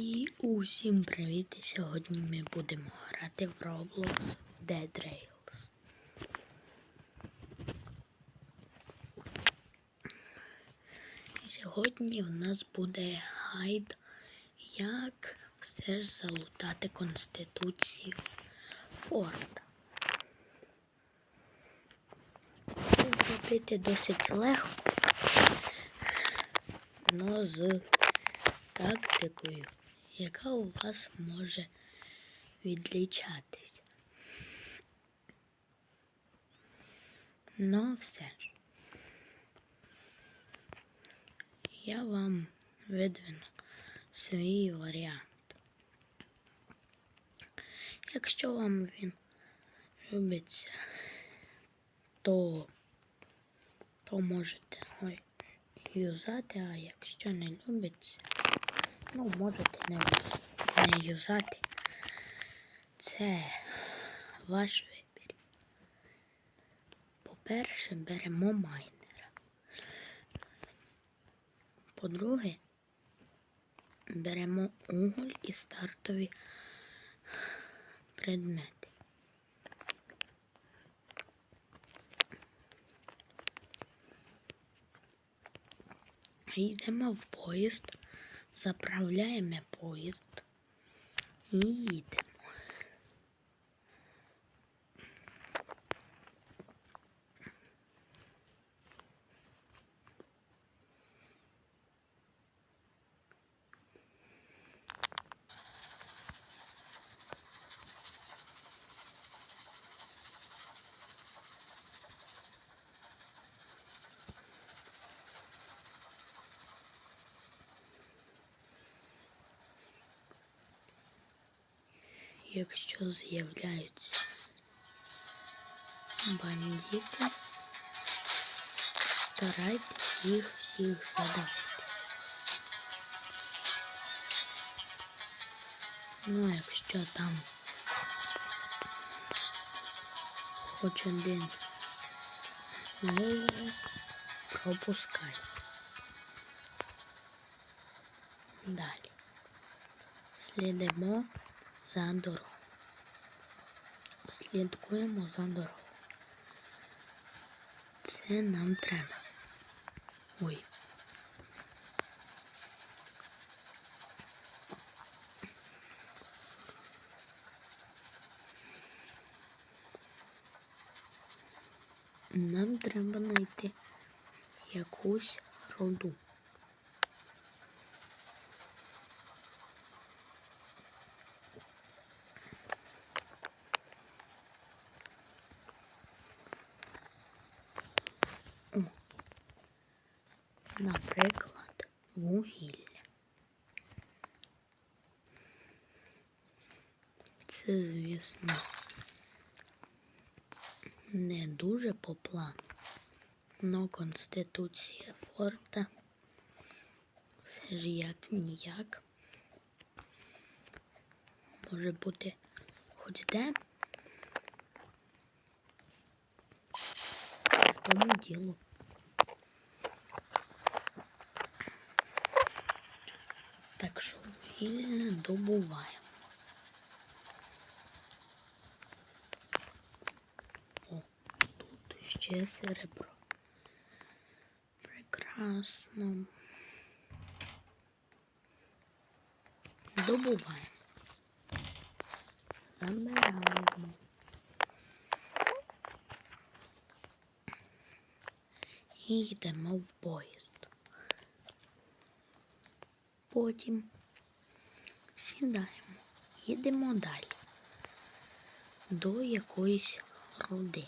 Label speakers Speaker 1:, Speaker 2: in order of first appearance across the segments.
Speaker 1: І усім привіт! І Сьогодні ми будемо грати в Roblox Dead Rails. І сьогодні у нас буде гайд, як все ж залутати Конституцію Форда. Це зробити досить легко, але з тактикою, яка у вас може відлічатися. Ну, все ж. Я вам видвину свій варіант. Якщо вам він любиться, то, то можете ой, юзати, а якщо не любиться, ну, можете не, не юзати. Це ваш вибір. По-перше, беремо майнера. По-друге, беремо уголь і стартові предмети. Йдемо в поїзд, заправляємо поїзд і їдемо. Якщо з'являються бандити, старайтесь їх всіх задавити. Ну, якщо там хоч один голову, пропускай. Далі. Слідимо За дорогою. Слідкуємо за дорогою. Це нам треба. Ой. Нам треба знайти якусь руду. О, наприклад, вугілля. Це, звісно, не дуже по плану, но Конституція Форта все ж як ніяк може бути хоч де. Тому діло. Вугілля добуваємо. О, тут ще серебро. Прекрасно. Добуваємо. Забираємо. І йдемо в поїзд. Потім сідаємо, їдемо далі до якоїсь руди.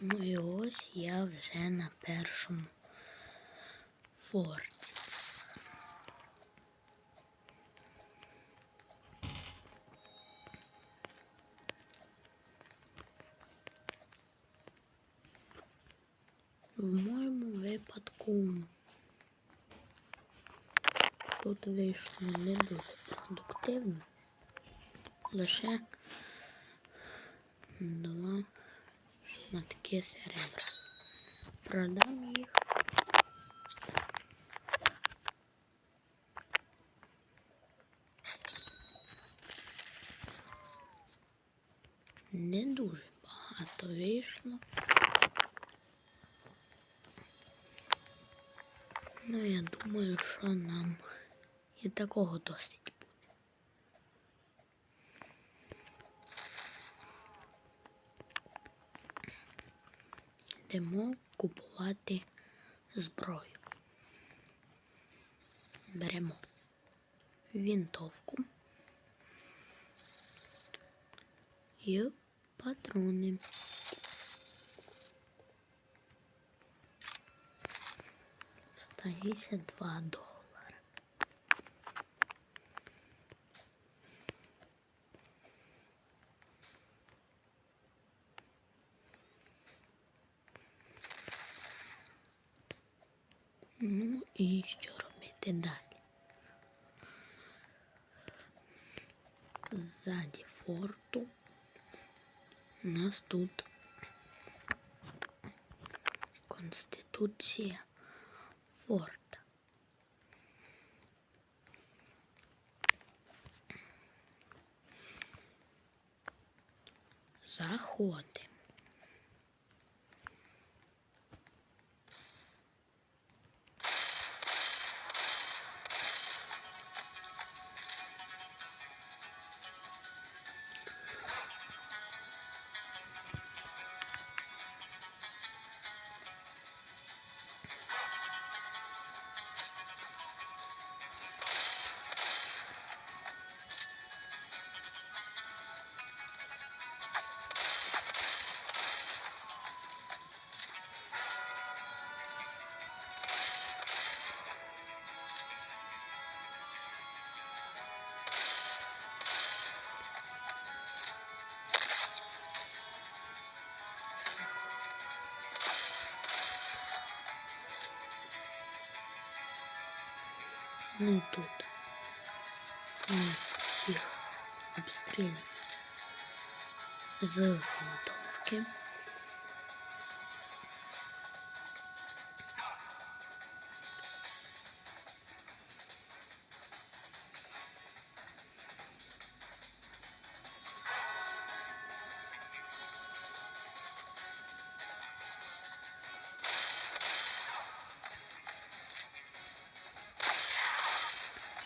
Speaker 1: Ну і ось я вже на першому форті. Тут вийшло не дуже продуктивно. Лише два шматки серебра. Продам їх. Не дуже багато вийшло. Ну, я думаю, що нам і такого досить буде. Йдемо купувати зброю. Беремо вінтовку і патрони. Стається 2 долари. Ну і що робити далі? Ззаді форту у нас тут Конституція форта. Заходимо. Ну тут Нет, всіх обстрілюємо з винтовки.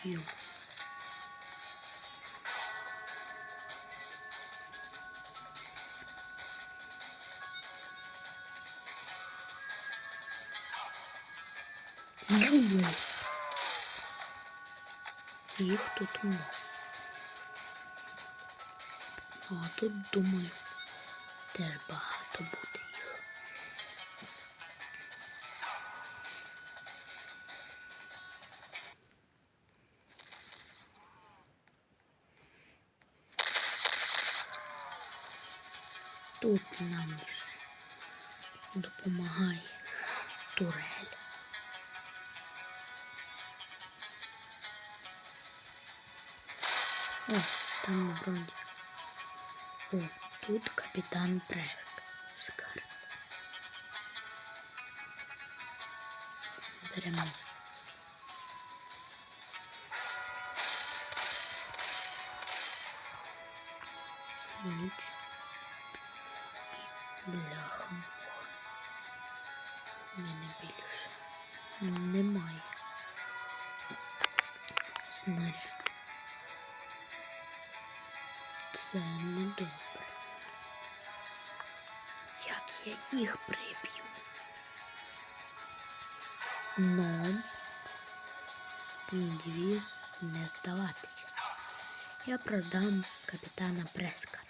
Speaker 1: Ю. Їх тут много. А тут, думаю, теж багато буде Тут нам вже допомагає турель. О, там вроді. О, тут капітан Превик з карт. Беремо. Ніч. Бляха. У мене більше немає. Снаряд. Це не добре. Як я їх приб'ю? Но мій не здаватися. Я продам капітана Прескарта.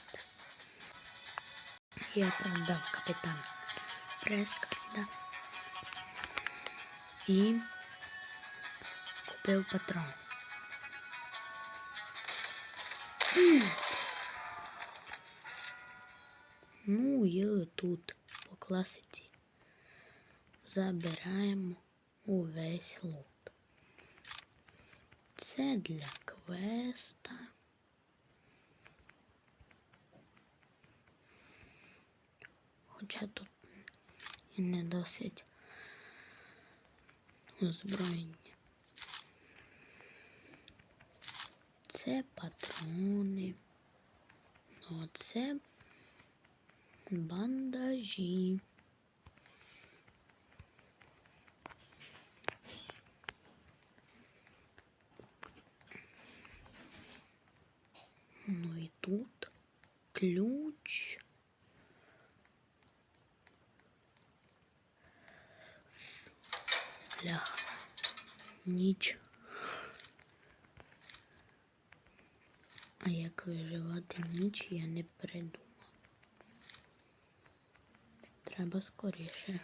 Speaker 1: Я продав капітана Прескарта і купив патрон. Ну, і тут по класиці забираємо увесь лут. Це для квеста. Хоча тут і не досить озброєння. Це патрони. Ну, це бандажі. Ну і тут ключ. Бляха. Ніч. А як виживати ніч, я не придумав. Треба скоріше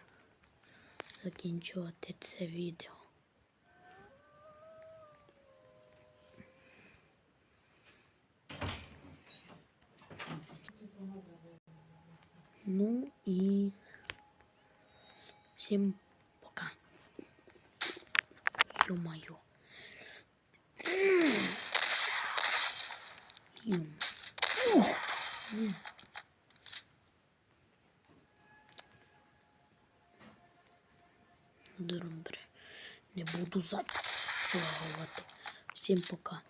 Speaker 1: закінчувати це відео. Ну і всім Добре. Не буду затягувати. Всім пока.